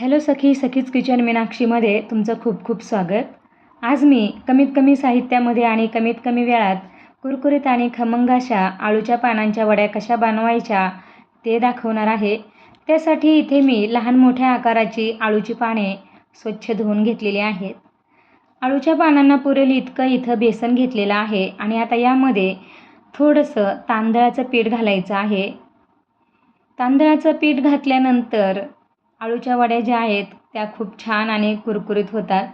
Hello सखी सखीच kitchen मीनाक्षीमध्ये तुमचं खूप खूप स्वागत. आज मी कमीत कमी साहित्यामध्ये आणि कमीत कमी वेळात कुरकुरीत आणि खमंग अशा आळूच्या पानांच्या वड्या कशा बनवायच्या ते दाखवणार आहे. त्यासाठी इथे मी लहान मोठ्या आकाराची आळूची पाने स्वच्छ धुवून घेतलेली आहेत. आळूच्या पानांना पुरेल इतकं इथं बेसन घेतलेलं आहे आणि आता यामध्ये थोडंसं तांदळाचं पीठ घालायचं आहे. तांदळाचं पीठ घातल्यानंतर आळूच्या वड्या ज्या आहेत त्या खूप छान आणि कुरकुरीत होतात.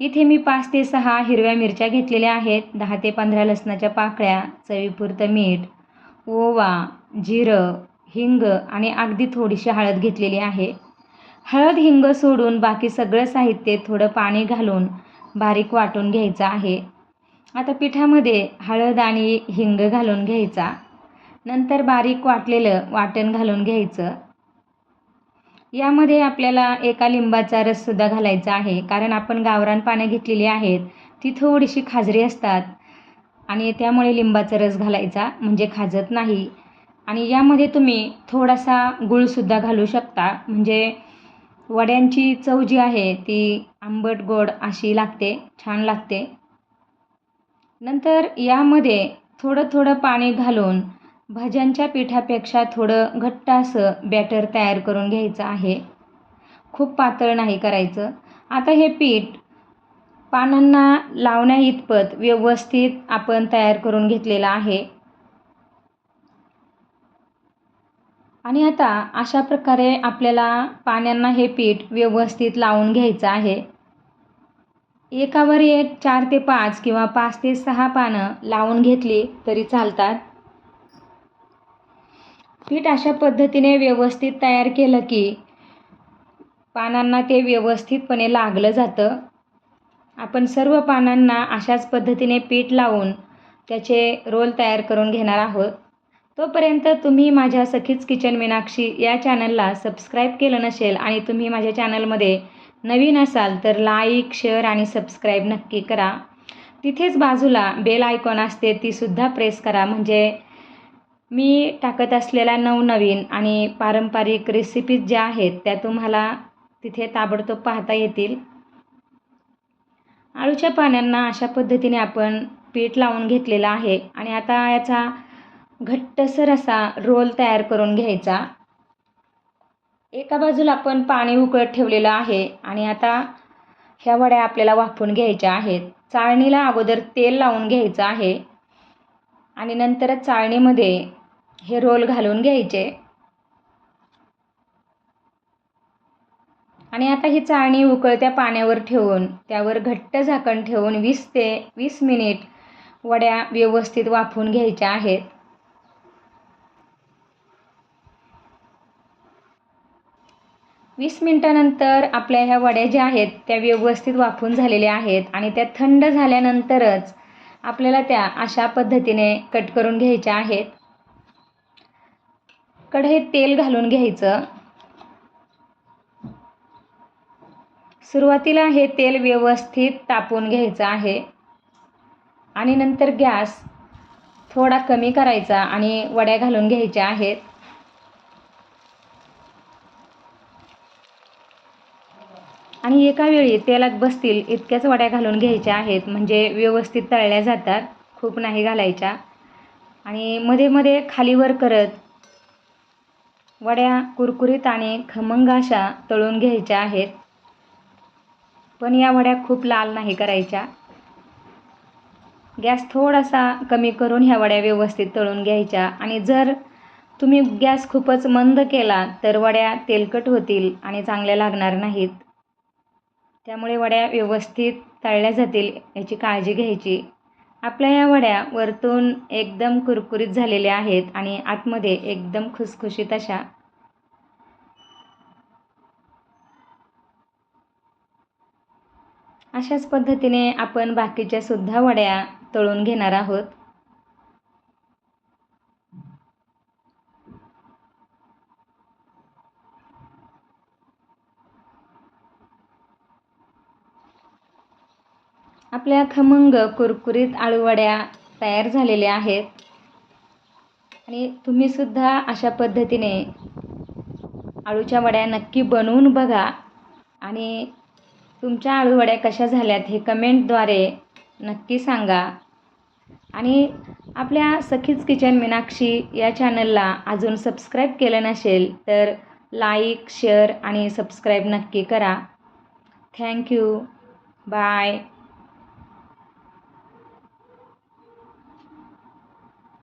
इथे मी पाच ते सहा हिरव्या मिरच्या घेतलेल्या आहेत दहा ते पंधरा लसणाच्या पाकळ्या चवीपुरतं मीठ ओवा जिरं हिंग आणि अगदी थोडीशी हळद घेतलेली आहे. हळद हिंग सोडून बाकी सगळं साहित्य थोडं पाणी घालून बारीक वाटून घ्यायचं आहे. आता पिठामध्ये हळद आणि हिंग घालून घ्यायचा. नंतर बारीक वाटलेलं वाटण घालून घ्यायचं. यामध्ये आपल्याला एका लिंबाचा रससुद्धा घालायचा आहे. कारण आपण गावरान पानं घेतलेली आहेत ती थोडीशी खाजरी असतात. आणि त्यामुळे लिंबाचा रस घालायचा म्हणजे खाजत नाही. आणि यामध्ये तुम्ही थोडासा गूळसुद्धा घालू शकता. म्हणजे वड्यांची चव जी आहे ती आंबट गोड अशी लागते छान लागते. नंतर यामध्ये थोडं थोडं पाणी घालून भाज्यांच्या पिठापेक्षा थोडं घट्ट असं बॅटर तयार करून घ्यायचं आहे. खूप पातळ नाही करायचं. आता हे पीठ पानांना लावण्या इतपत व्यवस्थित आपण तयार करून घेतलेलं आहे. आणि आता अशा प्रकारे आपल्याला पाण्यांना हे पीठ व्यवस्थित लावून घ्यायचं आहे. एकावर एक चार ते पाच किंवा पाच ते सहा पानं लावून घेतली तरी चालतात. पीठ अशा पद्धतीने व्यवस्थित तयार केलं की पानांना ते व्यवस्थितपणे लागलं जातं. आपण सर्व पानांना अशाच पद्धतीने पीठ लावून त्याचे रोल तयार करून घेणार आहोत. तोपर्यंत तुम्ही माझ्या सखीच किचन मीनाक्षी या चॅनलला सबस्क्राईब केलं नसेल आणि तुम्ही माझ्या चॅनलमध्ये नवीन असाल तर लाईक शेअर आणि सबस्क्राईब नक्की करा. तिथेच बाजूला बेल आयकॉन असते तीसुद्धा प्रेस करा. म्हणजे मी टाकत असलेल्या नवनवीन आणि पारंपरिक रेसिपीज ज्या आहेत त्या तुम्हाला तिथे ताबडतोब पाहता येतील. आळूच्या पाण्यांना अशा पद्धतीने आपण पीठ लावून घेतलेलं आहे आणि आता याचा घट्टसर असा रोल तयार करून घ्यायचा. एका बाजूला आपण पाणी उकळत ठेवलेलं आहे आणि आता ह्या वड्या आपल्याला वाफून घ्यायच्या आहेत. चाळणीला अगोदर तेल लावून घ्यायचं आहे आणि नंतर चाळणीमध्ये हे रोल घालून घ्यायचे. आणि आता ही चाळणी उकळत्या पाण्यावर ठेवून त्यावर घट्ट झाकण ठेवून वीस ते वीस मिनिट वड्या व्यवस्थित वाफून घ्यायच्या आहेत. वीस मिनटानंतर आपल्या ह्या वड्या ज्या आहेत त्या व्यवस्थित वाफून झालेल्या आहेत आणि त्या थंड झाल्यानंतरच आपल्याला त्या अशा पद्धतीने कट करून घ्यायच्या आहेत. कढईत तेल घालून घ्यायचं. सुरुवातीला हे तेल व्यवस्थित तापून घ्यायचं आहे. आणि नंतर गॅस थोडा कमी करायचा आणि वड्या घालून घ्यायच्या आहेत. आणि एका वेळी तेलात बसतील इतक्याच वड्या घालून घ्यायच्या आहेत. म्हणजे व्यवस्थित तळल्या जातात खूप नाही घालायच्या. आणि मध्ये मध्ये खालीवर करत वड्या कुरकुरीत आणि खमंग अशा तळून घ्यायच्या आहेत. पण या वड्या खूप लाल नाही करायच्या. गॅस थोडासा कमी करून ह्या वड्या व्यवस्थित तळून घ्यायच्या. आणि जर तुम्ही गॅस खूपच मंद केला तर वड्या तेलकट होतील आणि चांगल्या लागणार नाहीत. त्यामुळे वड्या व्यवस्थित तळल्या जातील याची काळजी घ्यायची. आपल्या या वड्या वरतून एकदम कुरकुरीत झालेल्या आहेत आणि आतमध्ये एकदम खुसखुशीत अशा. अशाच पद्धतीने आपण बाकीच्या सुद्धा वड्या तळून घेणार आहोत. आपल्या खमंग कुरकुरीत आळूवड्या तयार झालेल्या आहेत. आणि तुम्हीसुद्धा अशा पद्धतीने आळूच्या वड्या नक्की बनवून बघा. आणि तुमच्या आळूवड्या कशा झाल्यात हे कमेंटद्वारे नक्की सांगा. आणि आपल्या सखीच किचन मीनाक्षी या चॅनलला अजून सबस्क्राईब केलं नसेल तर लाईक शेअर आणि सबस्क्राईब नक्की करा. Thank you bye.